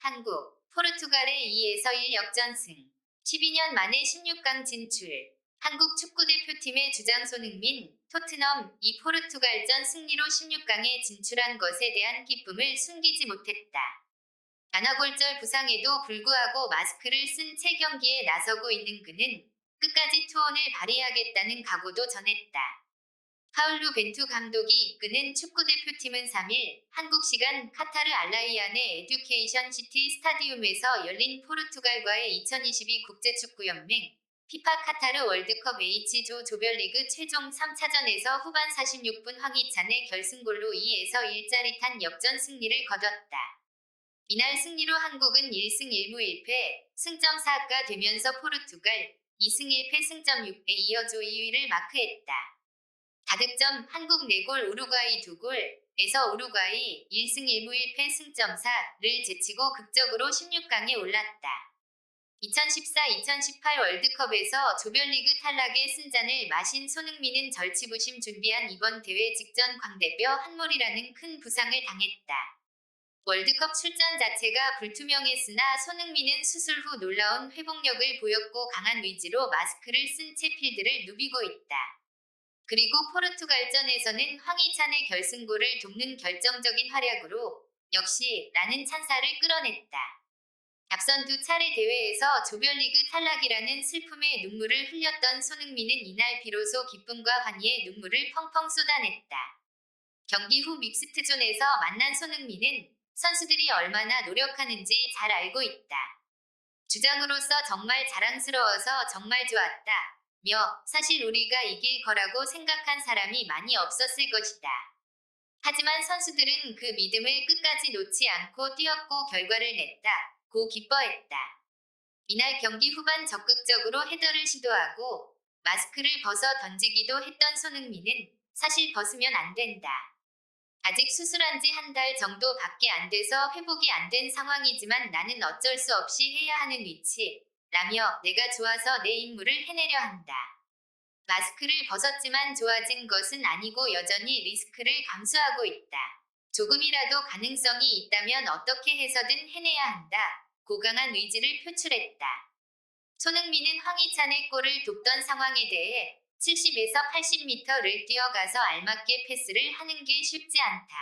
한국, 포르투갈의 2에서 1 역전승. 12년 만에 16강 진출. 한국 축구대표팀의 주장 손흥민, 토트넘, 이 포르투갈전 승리로 16강에 진출한 것에 대한 기쁨을 숨기지 못했다. 안아골절 부상에도 불구하고 마스크를 쓴 채 경기에 나서고 있는 그는 끝까지 투혼을 발휘하겠다는 각오도 전했다. 파울루 벤투 감독이 이끄는 축구대표팀은 3일 한국 시간 카타르 알라이안의 에듀케이션 시티 스타디움에서 열린 포르투갈과의 2022 국제축구연맹 피파 카타르 월드컵 H조 조별리그 최종 3차전에서 후반 46분 황희찬의 결승골로 2에서 1짜릿한 역전 승리를 거뒀다. 이날 승리로 한국은 1승 1무 1패, 승점 4가 되면서 포르투갈 2승 1패 승점 6에 이어 조 2위를 마크했다. 다득점 한국 4골 우루과이 2골에서 우루과이 1승 1무 1패 승점 4를 제치고 극적으로 16강에 올랐다. 2014-2018 월드컵에서 조별리그 탈락의 승잔을 마신 손흥민은 절치부심 준비한 이번 대회 직전 광대뼈 한몰이라는 큰 부상을 당했다. 월드컵 출전 자체가 불투명했으나 손흥민은 수술 후 놀라운 회복력을 보였고 강한 의지로 마스크를 쓴 채 필드를 누비고 있다. 그리고 포르투갈전에서는 황희찬의 결승골을 돕는 결정적인 활약으로 역시 라는 찬사를 끌어냈다. 앞선 두 차례 대회에서 조별리그 탈락이라는 슬픔의 눈물을 흘렸던 손흥민은 이날 비로소 기쁨과 환희의 눈물을 펑펑 쏟아냈다. 경기 후 믹스트존에서 만난 손흥민은 선수들이 얼마나 노력하는지 잘 알고 있다. 주장으로서 정말 자랑스러워서 정말 좋았다. 며 사실 우리가 이길 거라고 생각한 사람이 많이 없었을 것이다. 하지만 선수들은 그 믿음을 끝까지 놓지 않고 뛰었고 결과를 냈다. 고 기뻐했다. 이날 경기 후반 적극적으로 헤더를 시도하고 마스크를 벗어 던지기도 했던 손흥민은 사실 벗으면 안 된다. 아직 수술한 지 한 달 정도 밖에 안 돼서 회복이 안 된 상황이지만 나는 어쩔 수 없이 해야 하는 위치. 라며 내가 좋아서 내 임무를 해내려 한다. 마스크를 벗었지만 좋아진 것은 아니고 여전히 리스크를 감수하고 있다. 조금이라도 가능성이 있다면 어떻게 해서든 해내야 한다. 고강한 의지를 표출했다. 손흥민은 황희찬의 골을 돕던 상황에 대해 70에서 80m를 뛰어가서 알맞게 패스를 하는 게 쉽지 않다.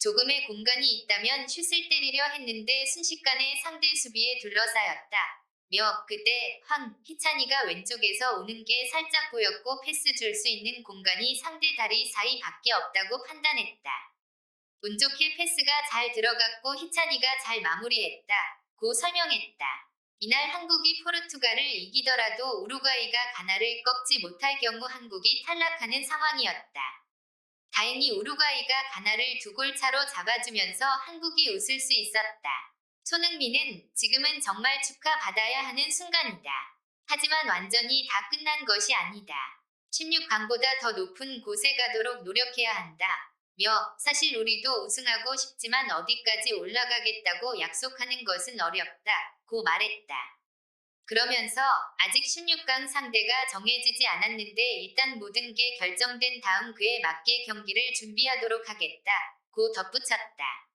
조금의 공간이 있다면 슛을 때리려 했는데 순식간에 상대 수비에 둘러싸였다. 며 그때 황 희찬이가 왼쪽에서 오는 게 살짝 보였고 패스 줄 수 있는 공간이 상대 다리 사이 밖에 없다고 판단했다. 운 좋게 패스가 잘 들어갔고 희찬이가 잘 마무리했다. 고 설명했다. 이날 한국이 포르투갈을 이기더라도 우루과이가 가나를 꺾지 못할 경우 한국이 탈락하는 상황이었다. 다행히 우루과이가 가나를 두 골 차로 잡아주면서 한국이 웃을 수 있었다. 손흥민은 지금은 정말 축하받아야 하는 순간이다. 하지만 완전히 다 끝난 것이 아니다. 16강보다 더 높은 곳에 가도록 노력해야 한다. 며 사실 우리도 우승하고 싶지만 어디까지 올라가겠다고 약속하는 것은 어렵다. 고 말했다. 그러면서 아직 16강 상대가 정해지지 않았는데 일단 모든 게 결정된 다음 그에 맞게 경기를 준비하도록 하겠다. 고 덧붙였다.